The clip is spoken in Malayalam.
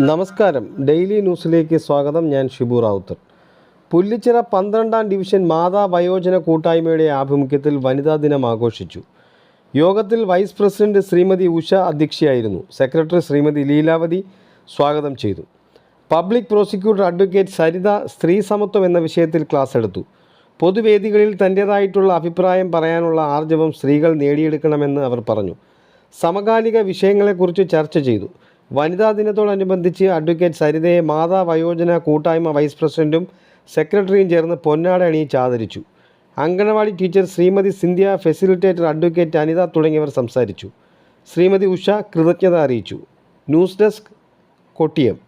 നമസ്കാരം. ഡെയിലി ന്യൂസിലേക്ക് സ്വാഗതം. ഞാൻ ഷിബു റാവുത്തർ. പുല്ലിച്ചിറ പന്ത്രണ്ടാം ഡിവിഷൻ മാതാ വയോജന കൂട്ടായ്മയുടെ ആഭിമുഖ്യത്തിൽ വനിതാ ദിനം ആഘോഷിച്ചു. യോഗത്തിൽ വൈസ് പ്രസിഡന്റ് ശ്രീമതി ഉഷ അധ്യക്ഷയായിരുന്നു. സെക്രട്ടറി ശ്രീമതി ലീലാവതി സ്വാഗതം ചെയ്തു. പബ്ലിക് പ്രോസിക്യൂട്ടർ അഡ്വക്കേറ്റ് സരിത സ്ത്രീ സമത്വം എന്ന വിഷയത്തിൽ ക്ലാസ് എടുത്തു. പൊതുവേദികളിൽ തന്റേതായിട്ടുള്ള അഭിപ്രായം പറയാനുള്ള ആർജവം സ്ത്രീകൾ നേടിയെടുക്കണമെന്ന് അവർ പറഞ്ഞു. സമകാലിക വിഷയങ്ങളെക്കുറിച്ച് ചർച്ച ചെയ്തു. വനിതാ ദിനത്തോടനുബന്ധിച്ച് അഡ്വക്കേറ്റ് സരിതയെ മാതാ വയോജന കൂട്ടായ്മ വൈസ് പ്രസിഡന്റും സെക്രട്ടറിയും ചേർന്ന് പൊന്നാട അണിയിച്ച് ആദരിച്ചു. Anganwadi teacher Shrimati Sindhya facilitator advocate Anitha തുടങ്ങിയവർ സംസാരിച്ചു. ശ്രീമതി ഉഷ കൃതജ്ഞത അറിയിച്ചു. News desk Kottiyam.